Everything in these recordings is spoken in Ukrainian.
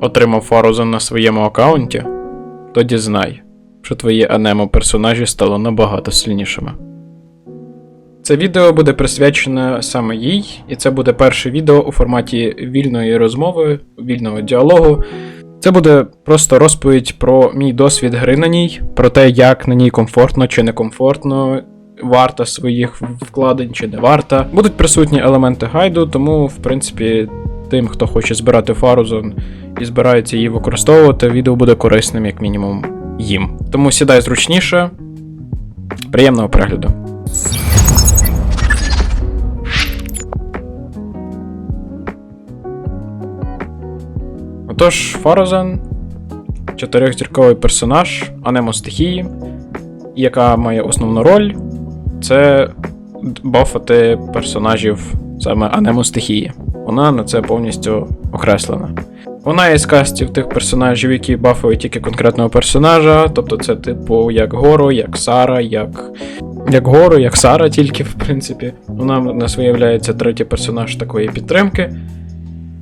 отримав Фарузен на своєму аккаунті, тоді знай, що твої анемо персонажі стали набагато сильнішими. Це відео буде присвячене саме їй, і це буде перше відео у форматі вільної розмови, вільного діалогу. Це буде просто розповідь про мій досвід гри на ній, про те, як на ній комфортно чи некомфортно, варта своїх вкладень чи не варта. Будуть присутні елементи гайду, тому, в принципі, тим, хто хоче збирати фарузон і збирається її використовувати, відео буде корисним, як мінімум, їм. Тому сідай зручніше. Приємного перегляду. Отож, Фарозен чотирьохзірковий персонаж Анемо стихії, яка має основну роль це бафати персонажів саме Анемо стихії. Вона на це повністю окреслена. Вона із кастів тих персонажів, які бафують тільки конкретного персонажа, тобто це типу як Горо, як Сара, як. Як Горо, як Сара, тільки в принципі. Вона в нас виявляється третій персонаж такої підтримки.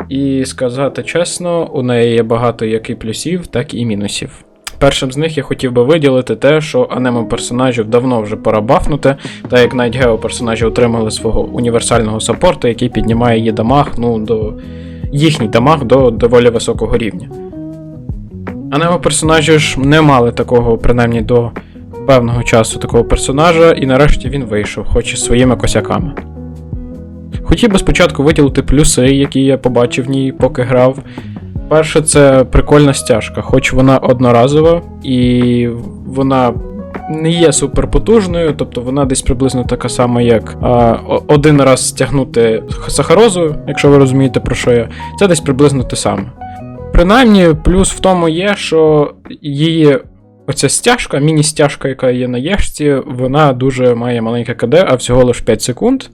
І сказати чесно, у неї є багато як і плюсів, так і мінусів. Першим з них я хотів би виділити те, що анемо персонажів давно вже пора бафнути, та як навіть гео персонажі отримали свого універсального саппорту, який піднімає її дамаг, ну, до їхній дамаг до доволі високого рівня. Анемо персонажі ж не мали такого, принаймні до певного часу такого персонажа, і нарешті він вийшов, хоч і своїми косяками. Хотів би спочатку виділити плюси, які я побачив в ній, поки грав. Перше, це прикольна стяжка, хоч вона одноразова і вона не є суперпотужною, тобто вона десь приблизно така сама, як а, один раз стягнути сахарозу, якщо ви розумієте про що я, це десь приблизно те саме. Принаймні, плюс в тому є, що її оця стяжка, міні-стяжка, яка є на єшці, вона дуже має маленьке КД, а всього лише 5 секунд.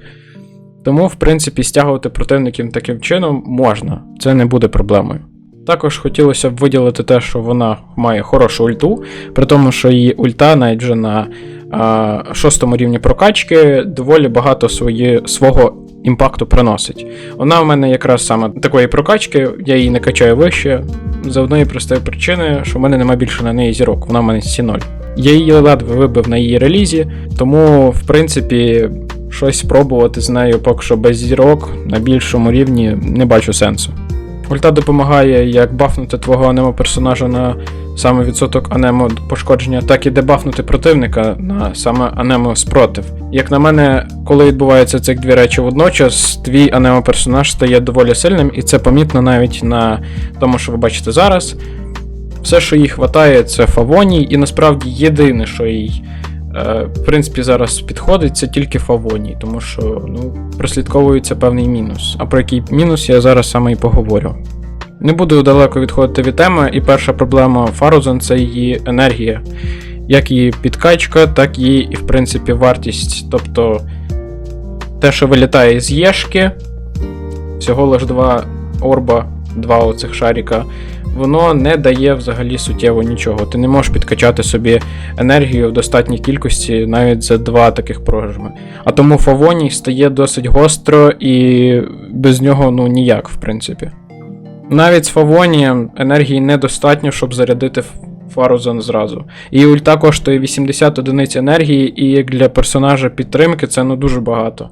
Тому, в принципі, стягувати противників таким чином можна, це не буде проблемою. Також хотілося б виділити те, що вона має хорошу ульту, при тому, що її ульта навіть вже на а, шостому рівні прокачки доволі багато свої, свого імпакту приносить. Вона в мене якраз саме такої прокачки, я її не качаю вище, за одної простої причини, що в мене немає більше на неї зірок, вона в мене сі 0 Я її ледве вибив на її релізі, тому, в принципі, щось спробувати з нею поки що без зірок на більшому рівні не бачу сенсу. Ульта допомагає як бафнути твого анемо персонажа на саме відсоток анемо пошкодження, так і дебафнути противника на саме анемо спротив. Як на мене, коли відбуваються ці дві речі водночас, твій анемо персонаж стає доволі сильним, і це помітно навіть на тому, що ви бачите зараз. Все, що їй хватає, це фавоній, і насправді єдине, що їй в принципі зараз підходить, це тільки фавоній, тому що ну, прослідковується певний мінус. А про який мінус я зараз саме і поговорю. Не буду далеко відходити від теми, і перша проблема Фарузен це її енергія. Як її підкачка, так і, і в принципі вартість. Тобто те, що вилітає з Єшки, всього лиш два орба, два оцих шаріка, воно не дає взагалі суттєво нічого. Ти не можеш підкачати собі енергію в достатній кількості навіть за два таких прожими. А тому Фавоній стає досить гостро і без нього ну ніяк, в принципі. Навіть з Фавонієм енергії недостатньо, щоб зарядити Фарузен зразу. І ульта коштує 80 одиниць енергії, і як для персонажа підтримки це ну дуже багато.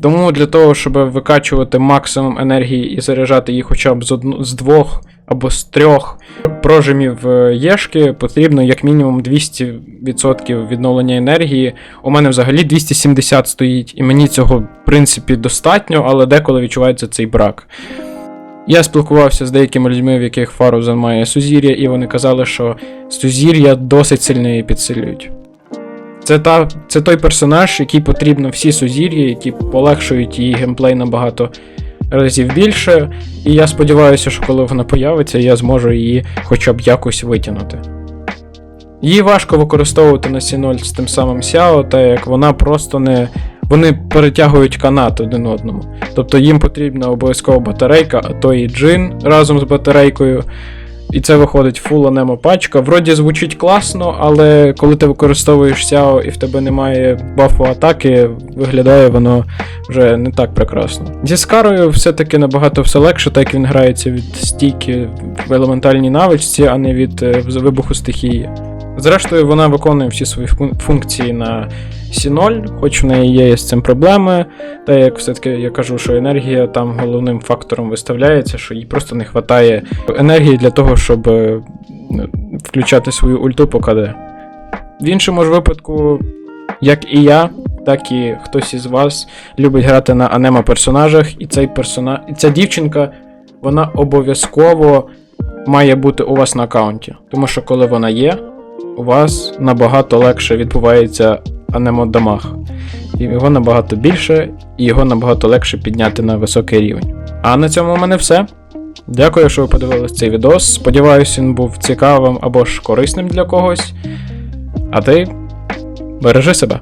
Тому для того, щоб викачувати максимум енергії і заряджати її хоча б з, одну, з двох або з трьох прожимів е, Єшки, потрібно як мінімум 200% відновлення енергії. У мене взагалі 270 стоїть, і мені цього, в принципі, достатньо, але деколи відчувається цей брак. Я спілкувався з деякими людьми, в яких Фарузен має сузір'я, і вони казали, що сузір'я досить сильно її підсилюють. Це, та, це той персонаж, який потрібно всі сузір'я, які полегшують її геймплей набагато разів більше. І я сподіваюся, що коли вона появиться, я зможу її хоча б якось витягнути. Її важко використовувати на C0 з тим самим Сяо, так як вона просто не. Вони перетягують канат один одному. Тобто їм потрібна обов'язково батарейка, а то і джин разом з батарейкою. І це виходить фул анемо пачка. Вроді звучить класно, але коли ти використовуєш Сяо і в тебе немає бафу атаки, виглядає воно вже не так прекрасно. Зі Скарою все-таки набагато все легше, так як він грається від стійки в елементальній навичці, а не від е, вибуху стихії. Зрештою, вона виконує всі свої функції на Сі0, хоч в неї є з цим проблеми. Та як все-таки я кажу, що енергія там головним фактором виставляється, що їй просто не вистачає енергії для того, щоб е, включати свою ульту по КД. В іншому ж випадку, як і я, так і хтось із вас любить грати на анема персонажах, і цей персонаж, і ця дівчинка, вона обов'язково має бути у вас на аккаунті. Тому що коли вона є, у вас набагато легше відбувається анемодамаг. Його набагато більше, і його набагато легше підняти на високий рівень. А на цьому в мене все. Дякую, що ви подивились цей відос. Сподіваюсь, він був цікавим або ж корисним для когось. А ти бережи себе.